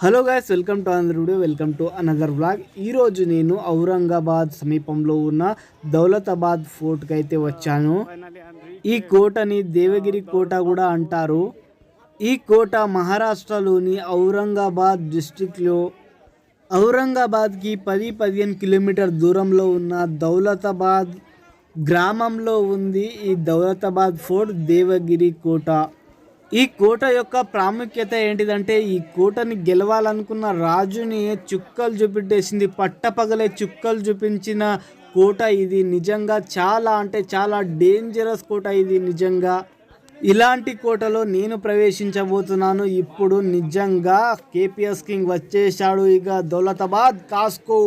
Hello guys welcome to another video welcome to another blog ఈరోజు నేను ఔరంగాబాద్ సమీపంలో ఉన్న దౌలతాబాద్ ఫోర్ట్కి అయితే వచ్చాను. ఈ కోటని దేవగిరి కోట కూడా అంటారు. ఈ కోట మహారాష్ట్రలోని ఔరంగాబాద్ డిస్టిక్లో ఔరంగాబాద్కి పది పదిహేను కిలోమీటర్ దూరంలో ఉన్న దౌలతాబాద్ గ్రామంలో ఉంది ఈ దౌలతాబాద్ ఫోర్ట్ దేవగిరి కోట. ఈ కోట యొక్క ప్రాముఖ్యత ఏంటిదంటే ఈ కోటని గెలవాలనుకున్న రాజుని చుక్కలు చూపెట్టేసింది పట్టపగలే చుక్కలు చూపించిన కోట ఇది నిజంగా చాలా అంటే చాలా డేంజరస్ కోట ఇది నిజంగా. ఇలాంటి కోటలో నేను ప్రవేశించబోతున్నాను. ఇప్పుడు నిజంగా కేపీఎస్ కింగ్ వచ్చేసాడు ఇక దౌలతాబాద్ కాస్కో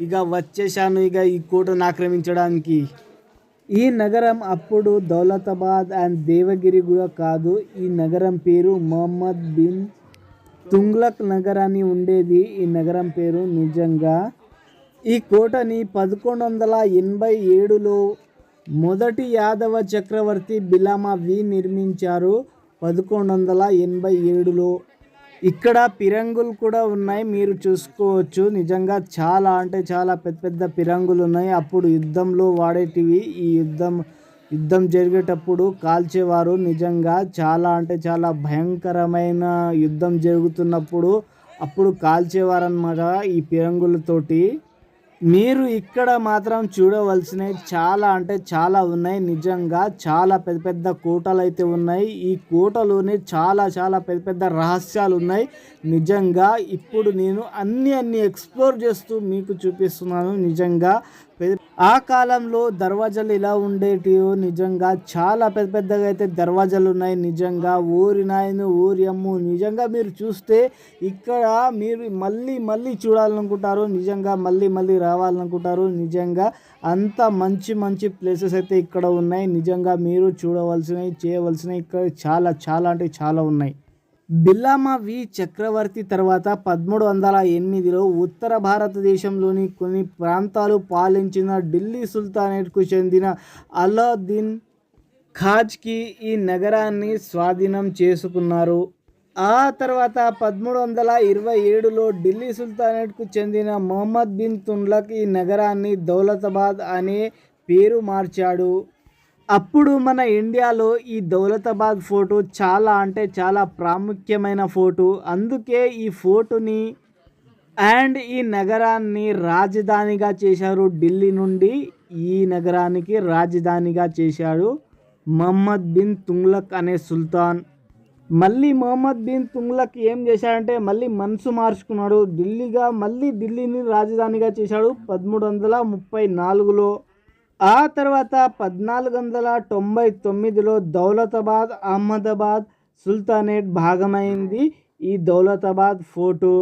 ఇక వచ్చేసాను ఇక ఈ కోటను ఆక్రమించడానికి. ఈ నగరం అప్పుడు దౌలతాబాద్ అండ్ దేవగిరి కూడా కాదు. ఈ నగరం పేరు మొహమ్మద్ బిన్ తుంగ్లక్ నగరాన్ని ఉండేది. ఈ నగరం పేరు నిజంగా ఈ కోటని పదకొండు వందల ఎనభై ఏడులో మొదటి యాదవ చక్రవర్తి బిలామా వి నిర్మించారు. పదకొండు వందల ఎనభై ఏడులో ఇక్కడ పిరంగులు కూడా ఉన్నాయి మీరు చూసుకోవచ్చు. నిజంగా చాలా అంటే చాలా పెద్ద పెద్ద పిరంగులు ఉన్నాయి. అప్పుడు యుద్ధంలో వాడేటివి. ఈ యుద్ధం యుద్ధం జరిగేటప్పుడు కాల్చేవారు నిజంగా చాలా అంటే చాలా భయంకరమైన యుద్ధం జరుగుతున్నప్పుడు అప్పుడు కాల్చేవారు అన్నమాట ఈ పిరంగులతోటి. మీరు ఇక్కడ మాత్రం చూడవలసినవి చాలా అంటే చాలా ఉన్నాయి. నిజంగా చాలా పెద్ద పెద్ద కోటలు అయితే ఉన్నాయి. ఈ కోటలోనే చాలా చాలా పెద్ద పెద్ద రహస్యాలు ఉన్నాయి. నిజంగా ఇప్పుడు నేను అన్ని అన్ని ఎక్స్ప్లోర్ చేస్తూ మీకు చూపిస్తున్నాను. నిజంగా ఆ కాలంలో దర్వాజాలు ఇలా ఉండేటివో నిజంగా చాలా పెద్ద పెద్దగా అయితే దర్వాజాలు ఉన్నాయి. నిజంగా ఊరి నాయను ఊరి అమ్ము నిజంగా మీరు చూస్తే ఇక్కడ మీరు మళ్ళీ మళ్ళీ చూడాలనుకుంటారు నిజంగా మళ్ళీ మళ్ళీ రావాలనుకుంటారు నిజంగా అంత మంచి మంచి ప్లేసెస్ అయితే ఇక్కడ ఉన్నాయి. నిజంగా మీరు చూడవలసినవి చేయవలసినవి ఇక్కడ చాలా చాలా అంటే చాలా ఉన్నాయి. బిల్లామా వి చక్రవర్తి తర్వాత పదమూడు వందల ఎనిమిదిలో ఉత్తర భారతదేశంలోని కొన్ని ప్రాంతాలు పాలించిన ఢిల్లీ సుల్తానేట్కు చెందిన అలాద్దీన్ ఖాజ్కి ఈ నగరాన్ని స్వాధీనం చేసుకున్నారు. ఆ తర్వాత పదమూడు వందల ఇరవై ఏడులో ఢిల్లీ సుల్తానేట్కు చెందిన మొహమ్మద్ బిన్ తున్లక్ ఈ నగరాన్ని దౌలతాబాద్ అనే పేరు మార్చాడు. అప్పుడు మన ఇండియాలో ఈ దౌలతాబాద్ ఫోటో చాలా అంటే చాలా ప్రాముఖ్యమైన ఫోటో. అందుకే ఈ ఫోటోని అండ్ ఈ నగరాన్ని రాజధానిగా చేశారు ఢిల్లీ నుండి. ఈ నగరానికి రాజధానిగా చేశాడు మహమ్మద్ బిన్ తుంగ్లక్ అనే సుల్తాన్. మళ్ళీ మహమ్మద్ బిన్ తుంగ్లక్ ఏం చేశాడంటే మళ్ళీ మనసు మార్చుకున్నాడు. ఢిల్లీగా మళ్ళీ ఢిల్లీని రాజధానిగా చేశాడు పదమూడు వందల ముప్పై నాలుగులో. ఆ తర్వాత పద్నాలుగు వందల తొంభై తొమ్మిదిలో దౌలతాబాద్ అహ్మదాబాద్ సుల్తానేట్ భాగమైంది ఈ దౌలతాబాద్ ఫోటో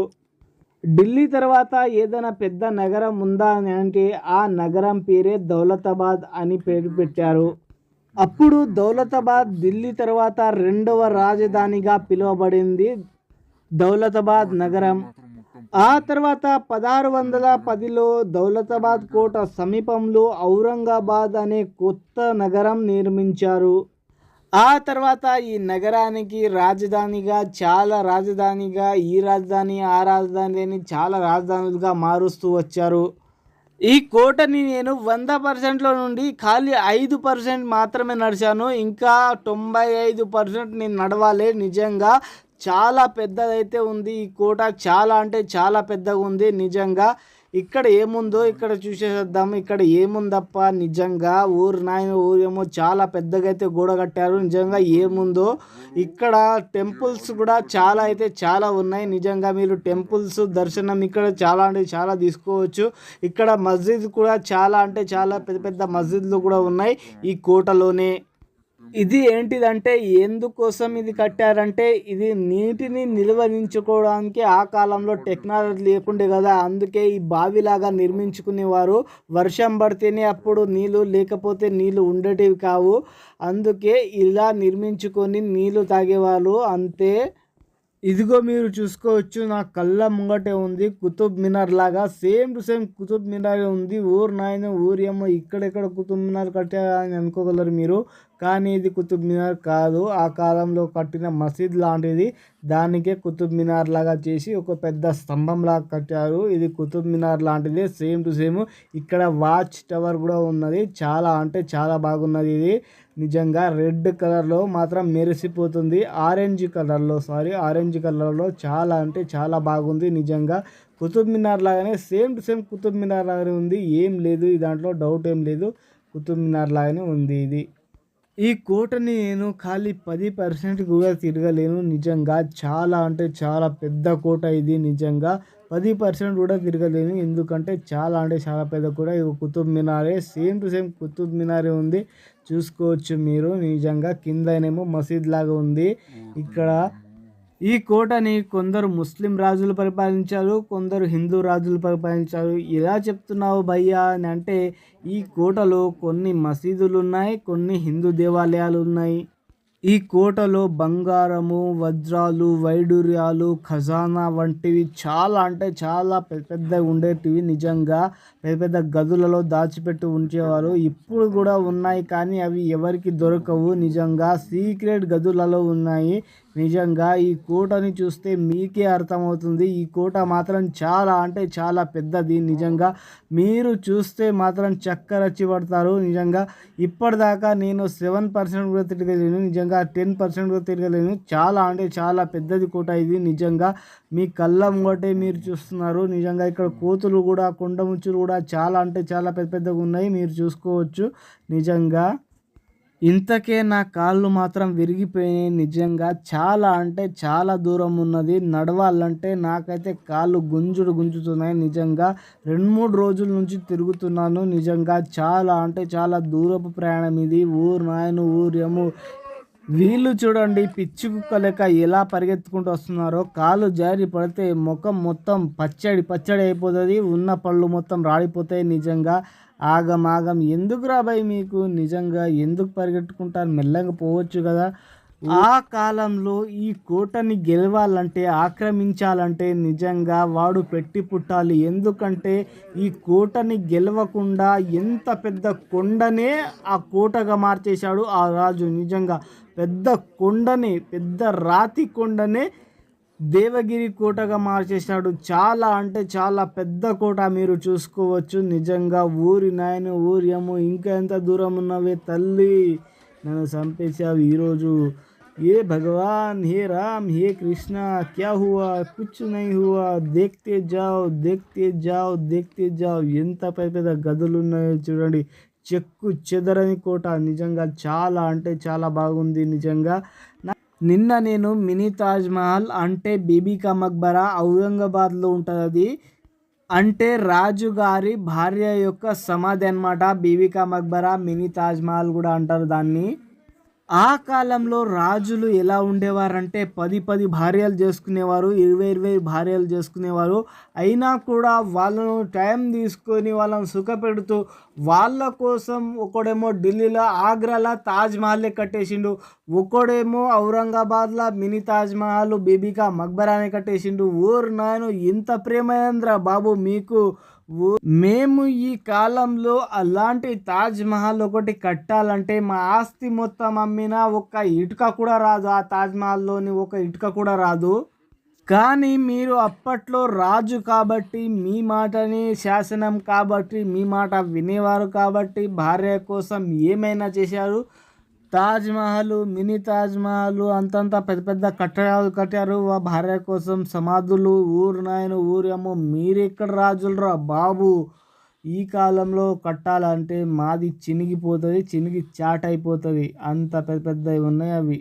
ఢిల్లీ తర్వాత ఏదైనా పెద్ద నగరం ఉందా అని అంటే ఆ నగరం పేరే దౌలతాబాద్ అని పేరు పెట్టారు. అప్పుడు దౌలతాబాద్ ఢిల్లీ తర్వాత రెండవ రాజధానిగా పిలువబడింది దౌలతాబాద్ నగరం. ఆ తర్వాత పదహారు వందల పదిలో దౌలతాబాద్ కోట సమీపంలో ఔరంగాబాద్ అనే కొత్త నగరం నిర్మించారు. ఆ తర్వాత ఈ నగరానికి రాజధానిగా చాలా రాజధానిగా ఈ రాజధాని ఆ రాజధాని అని చాలా రాజధానులుగా మారుస్తూ వచ్చారు. ఈ కోటని నేను వంద పర్సెంట్లో నుండి ఖాళీ ఐదు పర్సెంట్ మాత్రమే నడిచాను. ఇంకా తొంభై ఐదు పర్సెంట్ నేను నడవాలి నిజంగా. చాలా పెద్దదైతే ఉంది. ఈ కోట చాలా అంటే చాలా పెద్దగా ఉంది నిజంగా. ఇక్కడ ఏముందో ఇక్కడ చూసేద్దాం. ఇక్కడ ఏముందప్ప నిజంగా. ఊరు నాయన ఊరేమో చాలా పెద్దగా అయితే గోడ కట్టారు. నిజంగా ఏముందో ఇక్కడ టెంపుల్స్ కూడా చాలా అయితే చాలా ఉన్నాయి. నిజంగా మీరు టెంపుల్స్ దర్శనం ఇక్కడ చాలా అంటే చాలా తీసుకోవచ్చు. ఇక్కడ మస్జిద్ కూడా చాలా అంటే చాలా పెద్ద పెద్ద మస్జిద్లు కూడా ఉన్నాయి ఈ కోటలోనే. ఇది ఏంటిదంటే ఎందుకోసం ఇది కట్టారంటే ఇది నీటిని నిల్వనించుకోవడానికి ఆ కాలంలో టెక్నాలజీ లేకుండే కదా. అందుకే ఈ బావిలాగా నిర్మించుకునేవారు. వర్షం పడితేనే అప్పుడు నీళ్ళు లేకపోతే నీళ్ళు ఉండేటివి కావు. అందుకే ఇలా నిర్మించుకొని నీళ్ళు తాగేవాళ్ళు. అంతే. ఇదిగో మీరు చూసుకోవచ్చు నా కళ్ళ ముంగటే ఉంది కుతుబ్ మినార్ లాగా same to same Qutub Minar ఉంది ఊరు నాయన ఊరు ఏమో ఇక్కడెక్కడ కుతుబ్ మినార్ కట్టారని అని అనుకోగలరు మీరు కానీ ఇది కుతుబ్ మినార్ కాదు ఆ కాలంలో కట్టిన మసీద్ లాంటిది దానికే కుతుబ్ మినార్ లాగా చేసి ఒక పెద్ద స్తంభం లాగా కట్టారు ఇది కుతుబ్ మినార్ లాంటిది సేమ్ టు సేమ్ ఇక్కడ వాచ్ టవర్ కూడా ఉన్నది చాలా అంటే చాలా బాగున్నది ఇది. నిజంగా రెడ్ కలర్లో మాత్రం మెరిసిపోతుంది. ఆరెంజ్ కలర్లో సారీ ఆరెంజ్ కలర్లో చాలా అంటే చాలా బాగుంది. నిజంగా కుతుబ్ మినార్ లాగానే same to same Qutub Minar లాగానే ఉంది. ఏం లేదు దాంట్లో డౌట్ ఏం లేదు. కుతుబ్ మినార్ లాగానే ఉంది ఇది. ఈ కోటని నేను ఖాళీ పది పర్సెంట్ కూడా తిరగలేను. నిజంగా చాలా అంటే చాలా పెద్ద కోట ఇది. నిజంగా పది పర్సెంట్ కూడా తిరగలేను ఎందుకంటే చాలా అంటే చాలా పెద్ద కూడా ఇది కుతుబ్ మినారే సేమ్ టు సేమ్ కుతుబ్ మినారే ఉంది. చూసుకోవచ్చు మీరు నిజంగా కిందనేమో మసీద్ లాగా ఉంది. ఇక్కడ ఈ కోటని కొందరు ముస్లిం రాజులు పరిపాలించారు కొందరు హిందూ రాజులు పరిపాలించారు. ఇలా చెప్తున్నావు భయ్యా అని అంటే ఈ కోటలో కొన్ని మసీదులు ఉన్నాయి కొన్ని హిందూ దేవాలయాలు ఉన్నాయి. ఈ కోటలో బంగారము వజ్రాలు వైడూర్యాలు ఖజానా వంటివి చాలా అంటే చాలా పెద్ద పెద్దగా ఉండేటివి నిజంగా. పెద్ద పెద్ద గదులలో దాచిపెట్టి ఉంచేవారు. ఇప్పుడు కూడా ఉన్నాయి కానీ అవి ఎవరికి దొరకవు. నిజంగా సీక్రెట్ గదులలో ఉన్నాయి. నిజంగా ఈ కోటని చూస్తే మీకే అర్థమవుతుంది. ఈ కోట మాత్రం చాలా అంటే చాలా పెద్దది నిజంగా. మీరు చూస్తే మాత్రం చక్కరచ్చి పడతారు నిజంగా. ఇప్పటిదాకా నేను సెవెన్ పర్సెంట్ కూడా తిరగలేను. నిజంగా టెన్ పర్సెంట్ కూడా తిరగలేను. చాలా అంటే చాలా పెద్దది కోట ఇది నిజంగా. మీ కళ్ళం ఒకటే మీరు చూస్తున్నారు. నిజంగా ఇక్కడ కోతులు కూడా కొండ ముచ్చులు కూడా చాలా అంటే చాలా పెద్ద పెద్దగా ఉన్నాయి. మీరు చూసుకోవచ్చు. నిజంగా ఇంతకే నా కాళ్ళు మాత్రం విరిగిపోయినాయి నిజంగా. చాలా అంటే చాలా దూరం ఉన్నది. నడవాలంటే నాకైతే కాళ్ళు గుంజుడు గుంజుతున్నాయి నిజంగా. రెండు మూడు రోజుల నుంచి తిరుగుతున్నాను నిజంగా. చాలా అంటే చాలా దూరపు ప్రయాణం ఇది. ఊరు నాయను ఊరేమో వీళ్ళు చూడండి పిచ్చి కుక్క లెక్క ఎలా పరిగెత్తుకుంటూ వస్తున్నారో. కాలు జారి పడితే ముఖం మొత్తం పచ్చడి పచ్చడి అయిపోతుంది. ఉన్న పళ్ళు మొత్తం రాడిపోతాయి నిజంగా. ఆగమాగం. ఎందుకు రాబాయి మీకు? నిజంగా ఎందుకు పరిగెట్టుకుంటారు? మెల్లగా పోవచ్చు కదా. ఆ కాలంలో ఈ కోటని గెలవాలంటే ఆక్రమించాలంటే నిజంగా వాడు పెట్టి పుట్టాలి. ఎందుకంటే ఈ కోటని గెలవకుండా ఎంత పెద్ద కొండనే ఆ కోటగా మార్చేశాడు ఆ రాజు. నిజంగా పెద్ద కొండని పెద్ద రాతి కొండనే దేవగిరి కోటగా మార్చేసినాడు. చాలా అంటే చాలా పెద్ద కోట మీరు చూసుకోవచ్చు. నిజంగా ఊరి నాయన ఊర్యము ఇంకా ఎంత దూరం ఉన్నవే తల్లి. నన్ను చంపేశావు ఈరోజు. ఏ భగవాన్ హే రామ్ హే కృష్ణ క్యా హువా? కుచ్ నై హువా? దేక్తే జావ్ దేక్తే జావ్ దేక్తే జావ్. ఎంత పెద్ద పెద్ద గదులు ఉన్నాయో చూడండి. చెక్కు చెదరని కోట. నిజంగా చాలా అంటే చాలా బాగుంది. నిజంగా నిన్న నేను మినీ తాజ్ మహల్ అంటే బీబీకా మక్బరా ఔరంగాబాద్లో ఉంటుంది అది. అంటే రాజుగారి భార్య యొక్క సమాధి అనమాట బీబీకా మక్బరా మినీ తాజ్ మహల్ కూడా అంటారు దాన్ని. ఆ కాలంలో రాజులు ఎలా ఉండేవారంటే పది పది భార్యలు చేసుకునేవారు ఇరవై ఇరవై భార్యలు చేసుకునేవారు. అయినా కూడా వాళ్ళను టైం తీసుకొని వాళ్ళని సుఖపెడుతూ వాళ్ళ కోసం ఒకడేమో ఢిల్లీలో ఆగ్రాలో తాజ్మహల్లే కట్టేసిండు ఒకడేమో ఔరంగాబాద్లో మినీ తాజ్మహల్ బీబీకా మక్బరాని కట్టేసిండు. ఊరు నాయను ఇంత ప్రేమేంద్ర బాబు మీకు? మేము ఈ కాలంలో అలాంటి తాజ్ మహల్ ఒకటి కట్టాలంటే మా ఆస్తి మొత్తం అమ్మినా ఒక్క ఇటుక కూడా రాదు. ఆ తాజ్ మహల్లోని ఒక ఇటుక కూడా రాదు. కానీ మీరు అప్పట్లో రాజు కాబట్టి మీ మాటని శాసనం కాబట్టి మీ మాట వినేవారు కాబట్టి భార్య కోసం ఏమైనా చేశారు? తాజ్ మహల్ మినీ తాజ్ మహల్ అంతంత పెద్ద పెద్ద కట్టడాలు కట్టారు. వా భార్య కోసం సమాధులు ఊరు నాయన ఊరేమో మీరెక్కడ రాజులరా బాబు? ఈ కాలంలో కట్టాలంటే మాది చినిగిపోతుంది చినిగి చాట్ అయిపోతుంది. అంత పెద్ద పెద్దవి ఉన్నాయి అవి.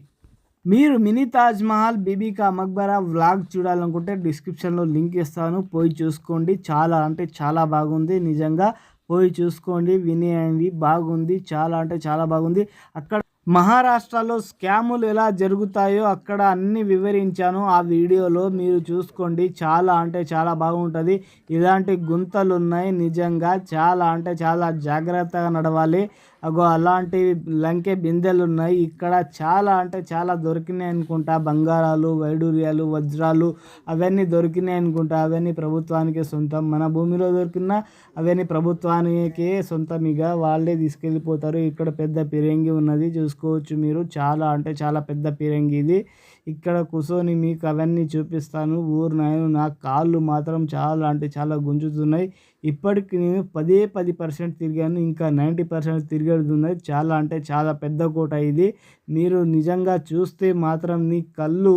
మీరు మినీ తాజ్ మహల్ బీబీకా మక్బరా వ్లాగ్ చూడాలనుకుంటే డిస్క్రిప్షన్లో లింక్ ఇస్తాను. పోయి చూసుకోండి. చాలా అంటే చాలా బాగుంది. నిజంగా పోయి చూసుకోండి. వినేయండి. బాగుంది. చాలా అంటే చాలా బాగుంది. అక్కడ మహారాష్ట్రలో స్కాములు ఎలా జరుగుతాయో అక్కడ అన్ని వివరించాను. ఆ వీడియోలో మీరు చూసుకోండి. చాలా అంటే చాలా బాగుంటుంది. ఇలాంటి గుంతలు ఉన్నాయి నిజంగా చాలా అంటే చాలా జాగ్రత్తగా నడవాలి. అగో అలాంటి లంకె బిందెలు ఉన్నాయి. ఇక్కడ చాలా అంటే చాలా దొరికినాయి అనుకుంటా. బంగారాలు వైడూర్యాలు వజ్రాలు అవన్నీ దొరికినాయి అనుకుంటా. అవన్నీ ప్రభుత్వానికే సొంతం. మన భూమిలో దొరికిన అవన్నీ ప్రభుత్వానికే సొంతం. ఇక వాళ్ళే తీసుకెళ్ళిపోతారు. ఇక్కడ పెద్ద పిరంగి ఉన్నది. చూసుకోవచ్చు మీరు. చాలా అంటే చాలా పెద్ద పిరంగి ఇది. ఇక్కడ కూర్చొని మీకు అవన్నీ చూపిస్తాను. ఊరు నాకు కాళ్ళు మాత్రం చాలా అంటే చాలా గుంజుతున్నాయి. ఇప్పటికి నేను పదే పది పర్సెంట్ తిరిగాను ఇంకా నైంటీ పర్సెంట్ తిరిగేది ఉన్నది చాలా అంటే చాలా పెద్ద కోట ఇది. మీరు నిజంగా చూస్తే మాత్రం మీ కళ్ళు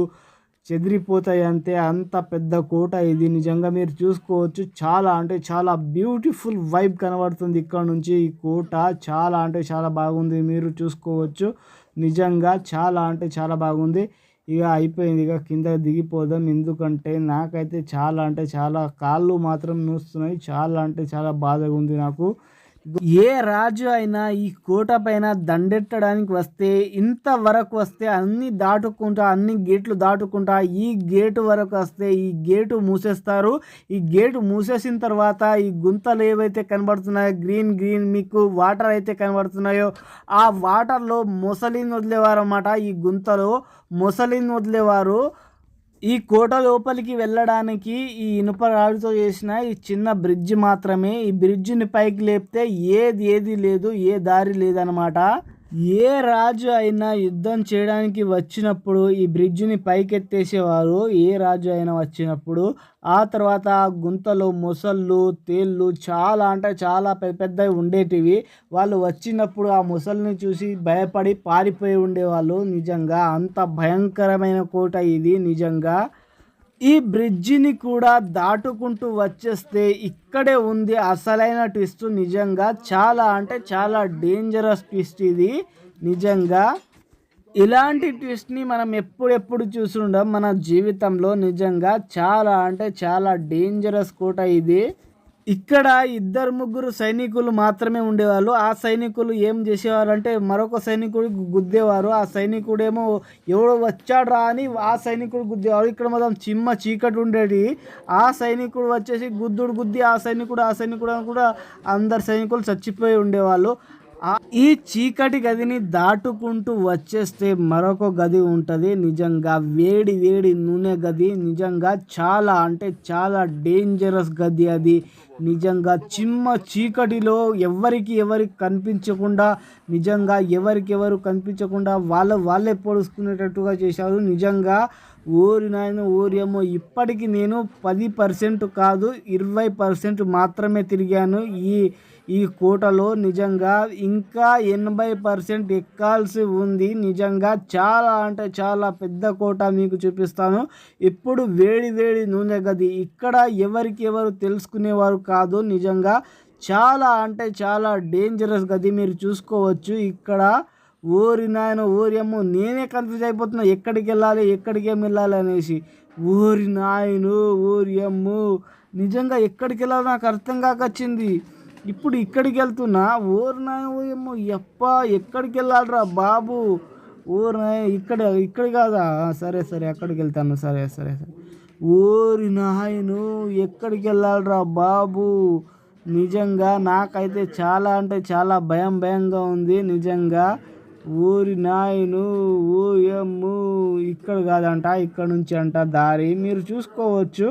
చెదిరిపోతాయి అంతే అంత పెద్ద కోట ఇది. నిజంగా మీరు చూసుకోవచ్చు చాలా అంటే చాలా బ్యూటిఫుల్ వైబ్ కనబడుతుంది ఇక్కడ నుంచి ఈ కోట. చాలా అంటే చాలా బాగుంది మీరు చూసుకోవచ్చు. నిజంగా చాలా అంటే చాలా బాగుంది. ఇక అయిపోయింది. ఇక కింద దిగిపోదాం. ఎందుకంటే నాకైతే చాలా అంటే చాలా కాళ్ళు మాత్రం నొస్తున్నాయి. చాలా అంటే చాలా బాధగా ఉంది నాకు. ఏ రాజు అయినా ఈ కోట పైన దండెట్టడానికి వస్తే ఇంతవరకు వస్తే అన్ని దాటుకుంటా అన్ని గేట్లు దాటుకుంటా ఈ గేటు వరకు వస్తే ఈ గేటు మూసేస్తారు. ఈ గేటు మూసేసిన తర్వాత ఈ గుంతలు ఏవైతే కనబడుతున్నాయో గ్రీన్ గ్రీన్ మీకు వాటర్ అయితే కనబడుతున్నాయో ఆ వాటర్లో మొసలిని వదిలేవారు అన్నమాట ఈ గుంతలో మొసలిని వదిలేవారు. ఈ కోట లోపలికి వెళ్ళడానికి ఈ ఇనుప రాడుతో చేసిన ఈ చిన్న బ్రిడ్జ్ మాత్రమే. ఈ బ్రిడ్జ్ని పైకి లేపితే ఏది ఏది లేదు ఏ దారి లేదనమాట ఏ రాజు అయినా యుద్ధం చేయడానికి వచ్చినప్పుడు ఈ బ్రిడ్జిని పైకెత్తేసేవారు? ఏ రాజు అయినా వచ్చినప్పుడు. ఆ తర్వాత గుంతలు మొసళ్ళు తేళ్ళు చాలా అంటే చాలా పెద్ద పెద్దవి ఉండేటివి. వాళ్ళు వచ్చినప్పుడు ఆ మొసల్ని చూసి భయపడి పారిపోయి ఉండేవాళ్ళు. నిజంగా అంత భయంకరమైన కోట ఇది. నిజంగా ఈ బ్రిడ్జిని కూడా దాటుకుంటూ వచ్చేస్తే ఇక్కడే ఉంది. అసలైన ట్విస్ట్ నిజంగా చాలా అంటే చాలా డేంజరస్ ట్విస్ట్ ఇది. నిజంగా ఇలాంటి ట్విస్ట్ని మనం ఎప్పుడెప్పుడు చూసుండం మన జీవితంలో. నిజంగా చాలా అంటే చాలా డేంజరస్ కోట ఇది. ఇక్కడ ఇద్దరు ముగ్గురు సైనికులు మాత్రమే ఉండేవాళ్ళు. ఆ సైనికులు ఏం చేసేవారు అంటే మరొక సైనికుడు గుద్దేవారు. ఆ సైనికుడేమో ఎవడో వచ్చాడ్రా అని ఆ సైనికుడు గుద్దేవారు. ఇక్కడ మొత్తం చిమ్మ చీకటి ఉండేది. ఆ సైనికుడు వచ్చేసి గుద్దుడు గుద్ది ఆ సైనికుడు ఆ సైనికుడు అని కూడా అందరు సైనికులు చచ్చిపోయి ఉండేవాళ్ళు. ఈ చీకటి గదిని దాటుకుంటూ వచ్చేస్తే మరొక గది ఉంటుంది. నిజంగా వేడి వేడి నూనె గది. నిజంగా చాలా అంటే చాలా డేంజరస్ గది అది. నిజంగా చిమ్మ చీకటిలో ఎవరికి ఎవరికి కనిపించకుండా నిజంగా ఎవరికి ఎవరు కనిపించకుండా వాళ్ళ వాళ్ళే పొడుచుకునేటట్టుగా చేశారు. నిజంగా ఊరి నాయన ఊరేమో ఇప్పటికి నేను పది పర్సెంట్ కాదు ఇరవై పర్సెంట్ మాత్రమే తిరిగాను. ఈ ఈ కోటలో నిజంగా ఇంకా ఎనభై పర్సెంట్ ఎక్కాల్సి ఉంది. నిజంగా చాలా అంటే చాలా పెద్ద కోట మీకు చూపిస్తాను. ఇప్పుడు వేడి వేడి నూనె గది. ఇక్కడ ఎవరికి ఎవరు తెలుసుకునేవారు కాదు. నిజంగా చాలా అంటే చాలా డేంజరస్ గది మీరు చూసుకోవచ్చు. ఇక్కడ ఓరి నాయన ఊరి నేనే కన్ఫ్యూజ్ అయిపోతున్నా. ఎక్కడికి వెళ్ళాలి ఎక్కడికి ఏమి వెళ్ళాలి అనేసి. ఓరి నాయను ఊరి నిజంగా ఎక్కడికి వెళ్ళాలో నాకు అర్థం కాకొచ్చింది ఇప్పుడు ఇక్కడికి వెళ్తున్నా ఓర్నాయేమో ఎప్ప ఎక్కడికి వెళ్ళాలరా బాబు? ఊరు ఇక్కడ ఇక్కడ కాదా? సరే సరే ఎక్కడికి వెళ్తాను సరే సరే సరే. ఊరి నాయను ఎక్కడికి వెళ్ళాలరా బాబు? నిజంగా నాకైతే చాలా అంటే చాలా భయం భయంగా ఉంది నిజంగా. ఊరి నాయను ఊయమ్ము ఇక్కడ కాదంట ఇక్కడ నుంచి అంట దారి. మీరు చూసుకోవచ్చు.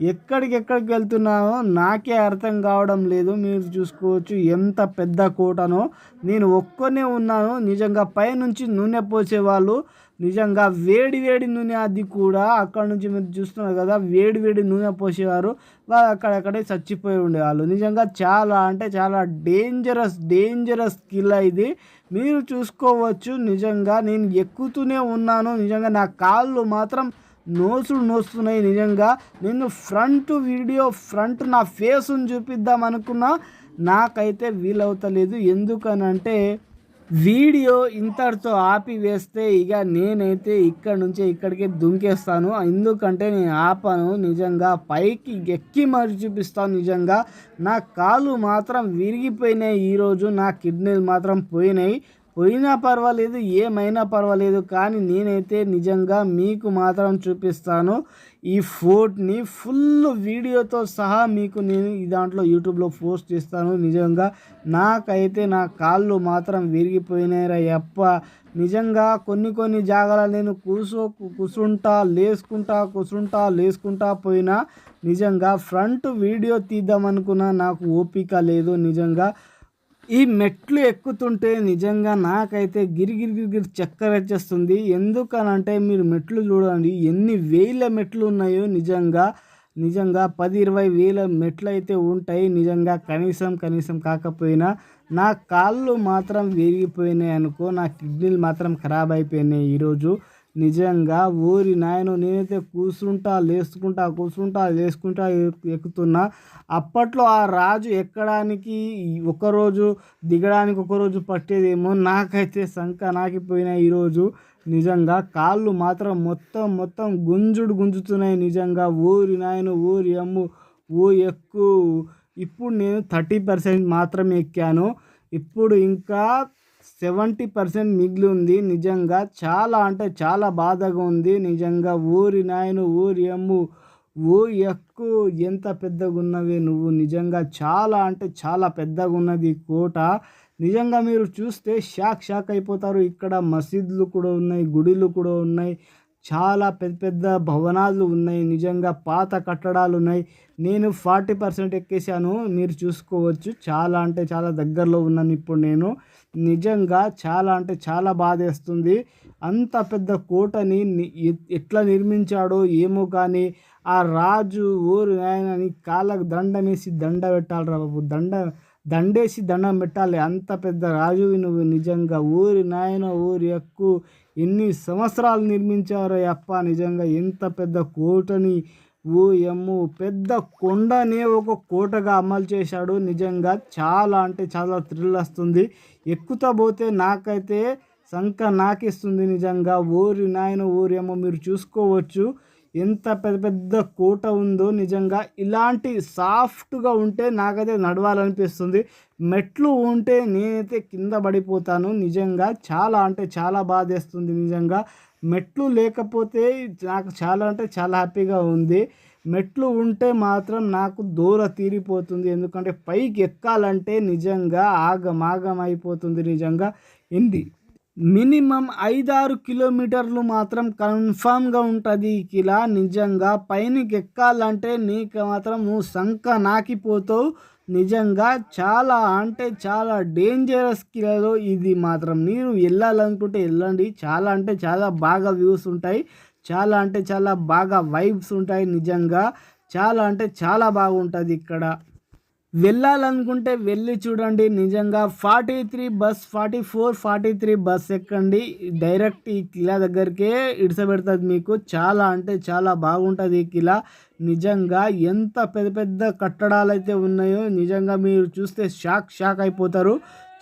ఎక్కడికెక్కడికి వెళ్తున్నానో నాకే అర్థం కావడం లేదు. మీరు చూసుకోవచ్చు ఎంత పెద్ద కోటనో. నేను ఒక్కనే ఉన్నాను. నిజంగా పైనుంచి నూనె పోసేవాళ్ళు. నిజంగా వేడి వేడి నూనె అది కూడా అక్కడ నుంచి మీరు చూస్తున్నారు కదా వేడి వేడి నూనె పోసేవారు. వాళ్ళు అక్కడక్కడే చచ్చిపోయి ఉండేవాళ్ళు. నిజంగా చాలా అంటే చాలా డేంజరస్ డేంజరస్ కిల్ ఇది. మీరు చూసుకోవచ్చు. నిజంగా నేను ఎక్కుతూనే ఉన్నాను. నిజంగా నా కాళ్ళు మాత్రం నోసులు నోస్తున్నాయి నిజంగా. నేను ఫ్రంట్ వీడియో ఫ్రంట్ నా ఫేస్ని చూపిద్దాం అనుకున్నా నాకైతే వీలవుతలేదు. ఎందుకనంటే వీడియో ఇంతటితో ఆపివేస్తే ఇక నేనైతే ఇక్కడ నుంచి ఇక్కడికి దుంకేస్తాను. ఎందుకంటే నేను ఆపను నిజంగా. పైకి ఎక్కి మరి చూపిస్తాను నిజంగా. నా కాళ్ళు మాత్రం విరిగిపోయినాయి ఈరోజు. నా కిడ్నీలు మాత్రం పోయినాయి. పోయినా పర్వాలేదు ఏమైనా పర్వాలేదు కానీ నేనైతే నిజంగా మీకు మాత్రం చూపిస్తాను. ఈ ఫోర్ట్ని ఫుల్ వీడియోతో సహా మీకు నేను ఈ దాంట్లో యూట్యూబ్లో పోస్ట్ చేస్తాను. నిజంగా నాకైతే నా కాళ్ళు మాత్రం విరిగిపోయినాయిరా యప్ప. నిజంగా కొన్ని కొన్ని జాగాల నేను కూసో కూసుంటా లేసుకుంటా కూసుంటా లేసుకుంటా పోయినా నిజంగా ఫ్రంట్ వీడియో తీద్దామనుకున్నా నాకు ఓపిక లేదు. నిజంగా ఈ మెట్లు ఎక్కుతుంటే నిజంగా నాకైతే గిరిగిరి గిరిగిరి చక్కర వచ్చేస్తుంది. ఎందుకనంటే మీరు మెట్లు చూడండి ఎన్ని వేల మెట్లు ఉన్నాయో నిజంగా నిజంగా పది ఇరవై వేల మెట్లు అయితే ఉంటాయి నిజంగా కనీసం కనీసం కాకపోయినా. నా కాళ్ళు మాత్రం విరిగిపోయినాయి అనుకో నా కిడ్నీలు మాత్రం ఖరాబ్ అయిపోయినాయి ఈరోజు. నిజంగా ఊరి నాయన నేనైతే కూర్చుంటా లేసుకుంటా కూర్చుంటా లేసుకుంటా ఎక్కుతున్నా. అప్పట్లో ఆ రాజు ఎక్కడానికి ఒకరోజు దిగడానికి ఒకరోజు పట్టేదేమో నాకైతే శంక నాకిపోయినాయి ఈరోజు. నిజంగా కాళ్ళు మాత్రం మొత్తం మొత్తం గుంజుడు గుంజుతున్నాయి నిజంగా. ఊరి నాయన ఊరి అమ్ము ఓ ఎక్కు. ఇప్పుడు నేను థర్టీ పర్సెంట్ మాత్రమే ఎక్కాను. ఇప్పుడు ఇంకా సెవెంటీ పర్సెంట్ మిగిలి ఉంది నిజంగా. చాలా అంటే చాలా బాధగా ఉంది నిజంగా. ఊరి నాయన ఊరి అమ్ము ఓ ఎక్కు ఎంత పెద్దగా ఉన్నవి నువ్వు. నిజంగా చాలా అంటే చాలా పెద్దగా ఉన్నది కోట. నిజంగా మీరు చూస్తే షాక్ షాక్ అయిపోతారు. ఇక్కడ మసీదులు కూడా ఉన్నాయి గుడిలు కూడా ఉన్నాయి. చాలా పెద్ద పెద్ద భవనాలు ఉన్నాయి. నిజంగా పాత కట్టడాలు ఉన్నాయి. నేను ఫార్టీ పర్సెంట్ ఎక్కేసాను మీరు చూసుకోవచ్చు. చాలా అంటే చాలా దగ్గరలో ఉన్నాను ఇప్పుడు నేను. నిజంగా చాలా అంటే చాలా బాధేస్తుంది. అంత పెద్ద కోటని ఎట్లా నిర్మించాడో ఏమో కానీ ఆ రాజు ఊరు ఆయనని కాళ్ళకు దండం వేసి దండ పెట్టాలి రా బాబు. దండ దండేసి దండం పెట్టాలి. అంత పెద్ద రాజు నువ్వు నిజంగా. ఊరి నాయన ఊరి ఎక్కువ ఎన్ని సంవత్సరాలు నిర్మించారో అప్ప నిజంగా ఎంత పెద్ద కోటని ఓ ఎమ్ము పెద్ద కొండనే ఒక కోటగా అమలు చేశాడు. నిజంగా చాలా అంటే చాలా థ్రిల్ వస్తుంది. ఎక్కుతా పోతే నాకైతే సంక నాకిస్తుంది నిజంగా. ఊరి నాయన ఊరేమో మీరు చూసుకోవచ్చు. ఎంత పెద్ద పెద్ద కోట ఉందో నిజంగా ఇలాంటి సాఫ్ట్గా ఉంటే నాకైతే నడవాలనిపిస్తుంది. మెట్లు ఉంటే నేనైతే కింద పడిపోతాను. నిజంగా చాలా అంటే చాలా బాధేస్తుంది నిజంగా. మెట్లు లేకపోతే నాకు చాలా అంటే చాలా హ్యాపీగా ఉంది. మెట్లు ఉంటే మాత్రం నాకు దూర తీరిపోతుంది. ఎందుకంటే పైకి ఎక్కాలంటే నిజంగా ఆగమాగం అయిపోతుంది నిజంగా. ఇంది మినిమం ఐదారు కిలోమీటర్లు మాత్రం కన్ఫామ్గా ఉంటుంది ఈ కిలా. నిజంగా పైనకి ఎక్కాలంటే నీకు మాత్రం నువ్వు సంక నాకిపోతావు. నిజంగా చాలా అంటే చాలా డేంజరస్ కిలలో ఇది మాత్రం. మీరు వెళ్ళాలనుకుంటే వెళ్ళండి చాలా అంటే చాలా బాగా వ్యూస్ ఉంటాయి. చాలా అంటే చాలా బాగా వైబ్స్ ఉంటాయి నిజంగా. చాలా అంటే చాలా బాగుంటుంది ఇక్కడ. వెళ్ళాలనుకుంటే వెళ్ళి చూడండి. నిజంగా forty three bus forty four forty three bus ఎక్కండి. డైరెక్ట్ ఈ కిలా దగ్గరికే ఇడిసబెడుతుంది మీకు. చాలా అంటే చాలా బాగుంటుంది ఈ కిలా. నిజంగా ఎంత పెద్ద పెద్ద కట్టడాలు అయితే ఉన్నాయో నిజంగా మీరు చూస్తే షాక్ షాక్ అయిపోతారు.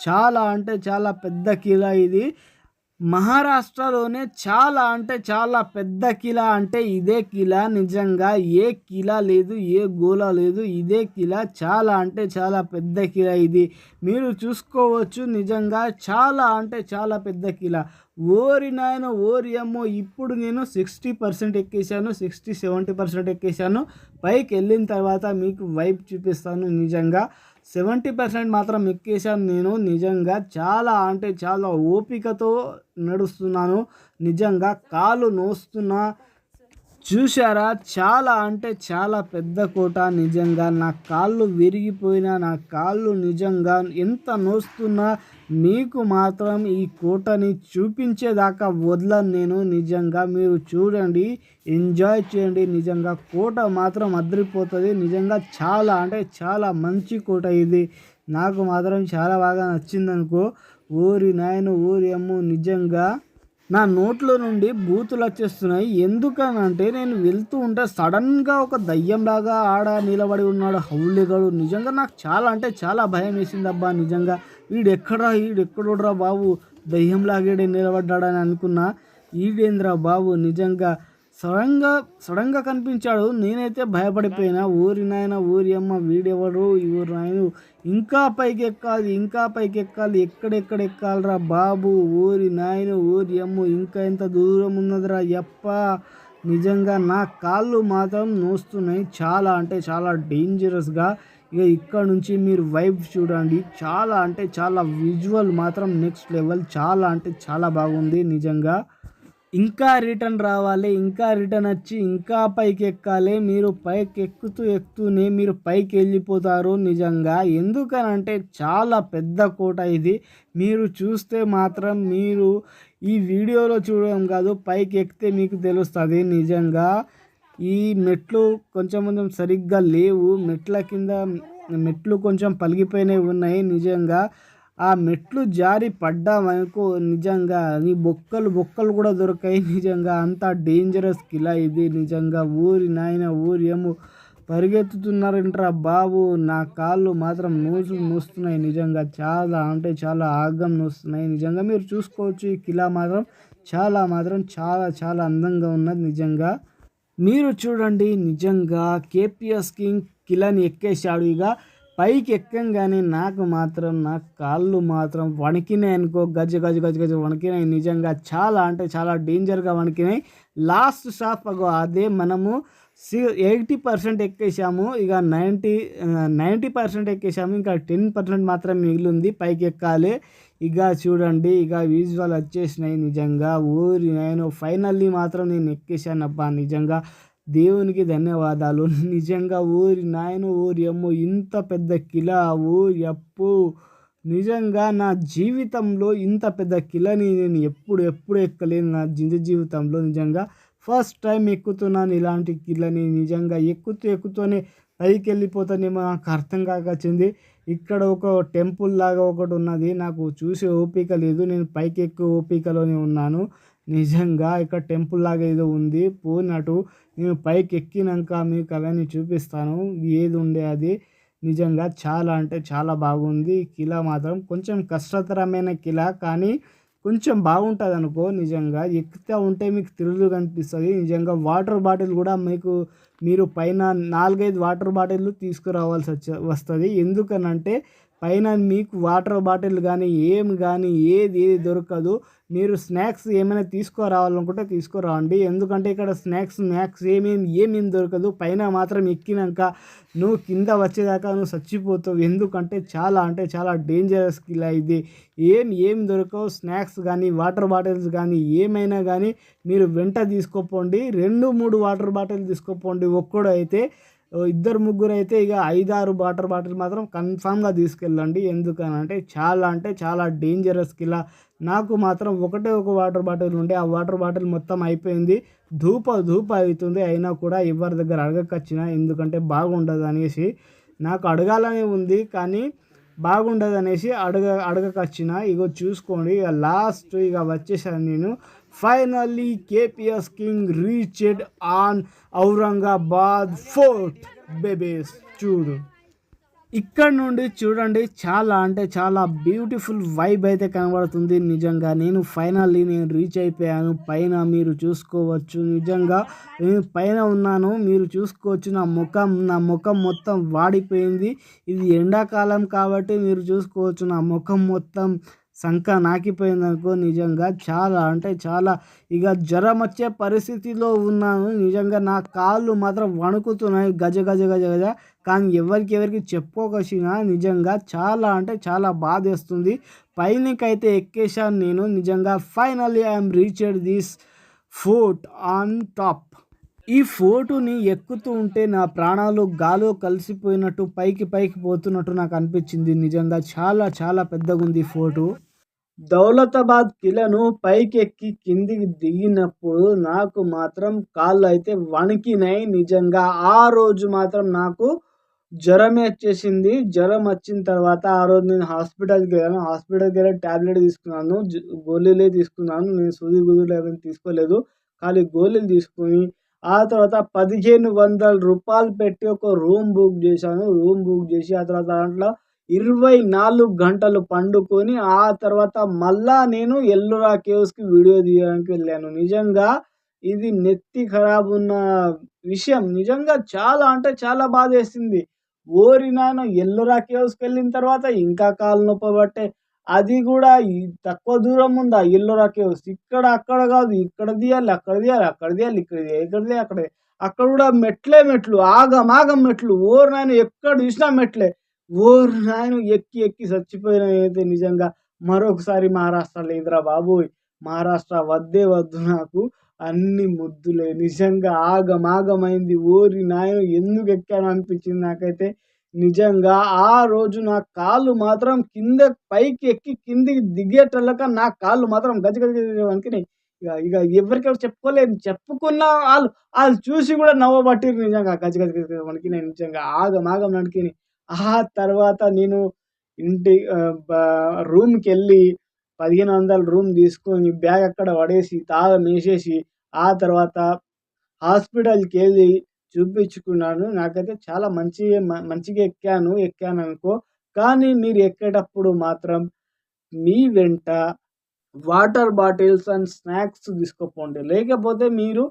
చాలా అంటే చాలా పెద్ద కిలా ఇది. మహారాష్ట్రలోనే చాలా అంటే చాలా పెద్ద కిలా అంటే ఇదే కిలా నిజంగా. ఏ కిలా లేదు ఏ గోలా లేదు ఇదే కిలా. చాలా అంటే చాలా పెద్ద కిలా ఇది. మీరు చూసుకోవచ్చు నిజంగా చాలా అంటే చాలా పెద్ద కిలా. ఓరి నాయన ఓరి అమ్మో ఇప్పుడు నేను సిక్స్టీ పర్సెంట్ ఎక్కేసాను సిక్స్టీ సెవెంటీ పర్సెంట్ ఎక్కేసాను పైకి వెళ్ళిన తర్వాత మీకు వైప్ చూపిస్తాను నిజంగా. సెవెంటీ పర్సెంట్ మాత్రం ఎక్కేసాను నేను. నిజంగా చాలా అంటే చాలా ఓపికతో నడుస్తున్నాను. నిజంగా కాలు నోస్తున్నా. చూశారా? చాలా అంటే చాలా పెద్ద కోట నిజంగా. నా కాళ్ళు విరిగిపోయినా నా కాళ్ళు నిజంగా ఎంత నోస్తున్నా మీకు మాత్రం ఈ కోటని చూపించేదాకా వదలను నేను. నిజంగా మీరు చూడండి ఎంజాయ్ చేయండి. నిజంగా కోట మాత్రం అదిరిపోతుంది. నిజంగా చాలా అంటే చాలా మంచి కోట ఇది. నాకు మాత్రం చాలా బాగా నచ్చిందనుకో. ఊరి నాయన ఊరి అమ్ము నిజంగా నా నోట్లో నుండి బూతులు వచ్చేస్తున్నాయి. ఎందుకనంటే నేను వెళ్తూ ఉంటే సడన్గా ఒక దయ్యంలాగా ఆడ నిలబడి ఉన్నాడు హౌలిగాడు. నిజంగా నాకు చాలా అంటే చాలా భయం వేసింది అబ్బా నిజంగా. వీడెక్కడా వీడెక్కడోడ్రా బాబు? దయ్యంలాగే నిలబడ్డాడని అనుకున్నా. ఈడేంద్రా బాబు? నిజంగా సడన్గా సడన్గా కనిపించాడు. నేనైతే భయపడిపోయినా. ఊరి నాయన ఊరి అమ్మ వీడెవడు ఊరు నాయన ఇంకా పైకి ఎక్కాలి ఇంకా పైకి ఎక్కాలి ఎక్కడెక్కడ ఎక్కాలరా బాబు? ఊరి నాయన ఊరి అమ్మ ఇంకా ఎంత దూరం ఉన్నదిరా యప్ప. నిజంగా నా కాళ్ళు మాత్రం నోస్తున్నాయి. చాలా అంటే చాలా డేంజరస్గా. ఇక ఇక్కడ నుంచి మీరు వైబ్ చూడండి. చాలా అంటే చాలా విజువల్ మాత్రం నెక్స్ట్ లెవెల్. చాలా అంటే చాలా బాగుంది నిజంగా. ఇంకా రిటర్న్ రావాలి ఇంకా రిటర్న్ వచ్చి ఇంకా పైకి ఎక్కాలి మీరు పైకి ఎక్కుతూ ఎక్కుతూనే మీరు పైకి వెళ్ళిపోతారు నిజంగా. ఎందుకనంటే చాలా పెద్ద కోట ఇది. మీరు చూస్తే మాత్రం మీరు ఈ వీడియోలో చూడడం కాదు పైకి ఎక్కితే మీకు తెలుస్తుంది నిజంగా. ఈ మెట్లు కొంచెం కొంచెం సరిగ్గా లేవు. మెట్ల కింద మెట్లు కొంచెం పలిగిపోయినవి ఉన్నాయి నిజంగా. ఆ మెట్లు జారి పడ్డామనుకో నిజంగా నీ బొక్కలు బొక్కలు కూడా దొరకాయి నిజంగా. అంత డేంజరస్ కిలా ఇది నిజంగా. ఊరి నాయన ఊరి ఏమో పరిగెత్తుతున్నారంటరా బాబు. నా కాళ్ళు మాత్రం నూసు నూస్తున్నాయి నిజంగా. చాలా అంటే చాలా ఆగం నూస్తున్నాయి నిజంగా. మీరు చూసుకోవచ్చు ఈ కిలా మాత్రం చాలా మాత్రం చాలా చాలా అందంగా ఉన్నది నిజంగా. మీరు చూడండి నిజంగా కేపీఎస్ కింగ్ కిలాని ఎక్కేశాడు ఇక. పైకి ఎక్కంగానే నాకు మాత్రం నా కాళ్ళు మాత్రం వణికినాయి అనుకో గజ గజ గజ గజ వణికినాయి నిజంగా. చాలా అంటే చాలా డేంజర్గా వణికినాయి. లాస్ట్ స్టాప్ అదే మనము సి ఎయిటీ పర్సెంట్ ఎక్కేసాము ఇక నైంటీ నైంటీ పర్సెంట్ ఎక్కేసాము ఇంకా టెన్ పర్సెంట్ మాత్రం మిగిలింది. పైకి ఎక్కాలి ఇక చూడండి ఇక విజువల్ వచ్చేసినాయి నిజంగా. ఊరి నేను ఫైనల్లీ మాత్రం నేను ఎక్కేసాను అబ్బా నిజంగా. దేవునికి ధన్యవాదాలు. నిజంగా ఊరి నాయన ఊరి అమ్మ ఇంత పెద్ద కిలా ఊరి అప్పు. నిజంగా నా జీవితంలో ఇంత పెద్ద కిలని నేను ఎప్పుడు ఎప్పుడు ఎక్కలేను నా జింద జీవితంలో నిజంగా. ఫస్ట్ టైం ఎక్కుతున్నాను ఇలాంటి కిలని నిజంగా ఎక్కుతూ ఎక్కుతూనే పైకి వెళ్ళిపోతానేమో నాకు అర్థం కాకొచ్చింది. ఇక్కడ ఒక టెంపుల్ లాగా ఒకటి ఉన్నది. నాకు చూసే ఓపిక లేదు. నేను పైకి ఎక్కువ ఓపికలోనే ఉన్నాను. నిజంగా ఇక్కడ టెంపుల్ లాగా ఏదో ఉంది. పోయినట్టు నేను పైకి ఎక్కినాక మీకు అవన్నీ చూపిస్తాను. ఏది ఉండే అది నిజంగా చాలా అంటే చాలా బాగుంది. కిలా మాత్రం కొంచెం కష్టతరమైన కిలా కానీ కొంచెం బాగుంటుంది అనుకో నిజంగా ఎక్కుతా ఉంటే మీకు తిరుగు కనిపిస్తుంది. నిజంగా వాటర్ బాటిల్ కూడా మీకు మీరు పైన నాలుగైదు వాటర్ బాటిల్ తీసుకురావాల్సి వచ్చ వస్తుంది. ఎందుకనంటే పైన మీకు వాటర్ బాటిల్ కానీ ఏం కానీ ఏది ఏది దొరకదు. మీరు స్నాక్స్ ఏమైనా తీసుకురావాలనుకుంటే తీసుకురావండి. ఎందుకంటే ఇక్కడ స్నాక్స్ స్నాక్స్ ఏమేమి ఏమేమి దొరకదు. పైన మాత్రం ఎక్కినాక నువ్వు కింద వచ్చేదాకా నువ్వు చచ్చిపోతావు. ఎందుకంటే చాలా అంటే చాలా డేంజరస్ కిలా ఇది. ఏం ఏం దొరకవు. స్నాక్స్ కానీ వాటర్ బాటిల్స్ కానీ ఏమైనా కానీ మీరు వెంట తీసుకోపోండి. రెండు మూడు వాటర్ బాటిల్ తీసుకోపోండి. ఒక్కడు అయితే ఇద్దరు ముగ్గురు అయితే ఇక ఐదారు వాటర్ బాటిల్ మాత్రం కన్ఫామ్గా తీసుకెళ్ళండి. ఎందుకనంటే చాలా అంటే చాలా డేంజరస్ కిలా. నాకు మాత్రం ఒకటే ఒక వాటర్ బాటిల్ ఉండే. ఆ వాటర్ బాటిల్ మొత్తం అయిపోయింది. ధూప ధూప అవుతుంది. అయినా కూడా ఎవరి దగ్గర అడగకొచ్చిన ఎందుకంటే బాగుండదు అనేసి నాకు అడగాలని ఉంది. కానీ బాగుండదు అనేసి అడగ అడగకొచ్చిన. ఇగో చూసుకోండి. ఇక లాస్ట్ ఇక వచ్చేసాను నేను. Finally KPS king reached on Aurangabad fort బేబేస్ చూడు. ఇక్కడ నుండి చూడండి చాలా అంటే చాలా బ్యూటిఫుల్ వైబ్ అయితే కనబడుతుంది. నిజంగా నేను ఫైనల్లీ నేను రీచ్ అయిపోయాను. పైన మీరు చూసుకోవచ్చు. నిజంగా నేను పైన ఉన్నాను. మీరు చూసుకోవచ్చు. నా ముఖం నా ముఖం మొత్తం వాడిపోయింది. ఇది ఎండాకాలం కాబట్టి మీరు చూసుకోవచ్చు. నా ముఖం మొత్తం శంఖ నాకిపోయిందనుకో నిజంగా చాలా అంటే చాలా ఇక జ్వరం వచ్చే పరిస్థితిలో ఉన్నాను. నిజంగా నా కాళ్ళు మాత్రం వణుకుతున్నాయి గజ గజ గజ గజ. కానీ ఎవరికి ఎవరికి చెప్పుకోకసినా నిజంగా చాలా అంటే చాలా బాధేస్తుంది. పైనకైతే ఎక్కేశాను నేను. నిజంగా finally I'm reached this fort on top. ఈ ఫోటోని ఎక్కుతూ ఉంటే నా ప్రాణాలు గాలో కలిసిపోయినట్టు పైకి పైకి పోతున్నట్టు నాకు అనిపించింది. నిజంగా చాలా చాలా పెద్దగా ఉంది ఫోటో. దౌలతాబాద్ కిలను పైకెక్కి కిందికి దిగినప్పుడు నాకు మాత్రం కాళ్ళు అయితే వణికినాయి నిజంగా. ఆ రోజు మాత్రం నాకు జ్వరమే వచ్చేసింది. జ్వరం వచ్చిన తర్వాత ఆ రోజు నేను హాస్పిటల్కి వెళ్ళాను. హాస్పిటల్కి వెళ్ళి ట్యాబ్లెట్ తీసుకున్నాను. గోళీలే తీసుకున్నాను. నేను సూది గుదులు ఏమైనా తీసుకోలేదు. ఖాళీ గోళీలు తీసుకుని ఆ తర్వాత పదిహేను వందల రూపాయలు పెట్టి ఒక రూమ్ బుక్ చేశాను. రూమ్ బుక్ చేసి ఆ తర్వాత దాంట్లో ఇరవై నాలుగు గంటలు పండుకొని ఆ తర్వాత మళ్ళా నేను ఎల్లురా కేవ్స్కి వీడియో తీయడానికి వెళ్ళాను. నిజంగా ఇది నెత్తి ఖరాబ్ ఉన్న విషయం. నిజంగా చాలా అంటే చాలా బాధేసింది. ఓరి నాయన ఎల్లురా కేవ్స్కి వెళ్ళిన తర్వాత ఇంకా కాలు నొప్పబట్టే అది కూడా తక్కువ దూరం ఉందా? ఎల్లోరా కేవ్స్ ఇక్కడ అక్కడ కాదు. ఇక్కడ తీయాలి అక్కడ తీయాలి అక్కడ తీయాలి ఇక్కడ తీయాలి ఇక్కడ తీయాలి అక్కడ అక్కడ కూడా మెట్లే మెట్లు. ఆగం ఆగం మెట్లు. ఓరు నాయన ఎక్కడ చూసినా మెట్లే. ఓరు నాయన ఎక్కి ఎక్కి చచ్చిపోయిన అయితే నిజంగా మరొకసారి మహారాష్ట్ర లేదురా బాబోయ్ మహారాష్ట్ర వద్దే వద్దు నాకు. అన్ని ముద్దులే. నిజంగా ఆగమాగమైంది ఓరి నాయన ఎందుకు ఎక్కాను అనిపించింది నాకైతే? నిజంగా ఆ రోజు నా కాళ్ళు మాత్రం కింద పైకి ఎక్కి కిందికి దిగేటల్లక నా కాళ్ళు మాత్రం గజ గజ వణికినాయి. ఇక ఇక ఎవరికెవరు చెప్పుకోలేదు చెప్పుకున్న వాళ్ళు వాళ్ళు చూసి కూడా నవ్వబట్టిరు నిజంగా. గజ గజ గజ వణికినాయి నిజంగా. ఆగం ఆగం నడికినాయి. ఆ తర్వాత నేను ఇంటి రూమ్కి వెళ్ళి పదిహేను వందల రూమ్ తీసుకొని బ్యాగ్ అక్కడ పడేసి తాళం వేసేసి ఆ తర్వాత హాస్పిటల్కి వెళ్ళి చూపించుకున్నాను నాకైతే చాలా మంచి మంచిగా ఎక్కాను ఎక్కాను అనుకో. కానీ మీరు ఎక్కేటప్పుడు మాత్రం మీ వెంట వాటర్ బాటిల్స్ అండ్ స్నాక్స్ తీసుకుపోండి. లేకపోతే మీరు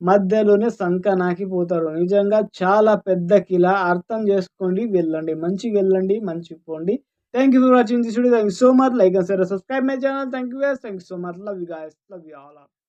మధ్యలోనే సంక నాకిపోతారు. నిజంగా చాలా పెద్ద కిలా. అర్థం చేసుకోండి వెళ్ళండి. మంచిగా వెళ్ళండి మంచి పోండి. Thank you for watching this video thank you so much like and subscribe my channel thank you thank you so much love you guys love you all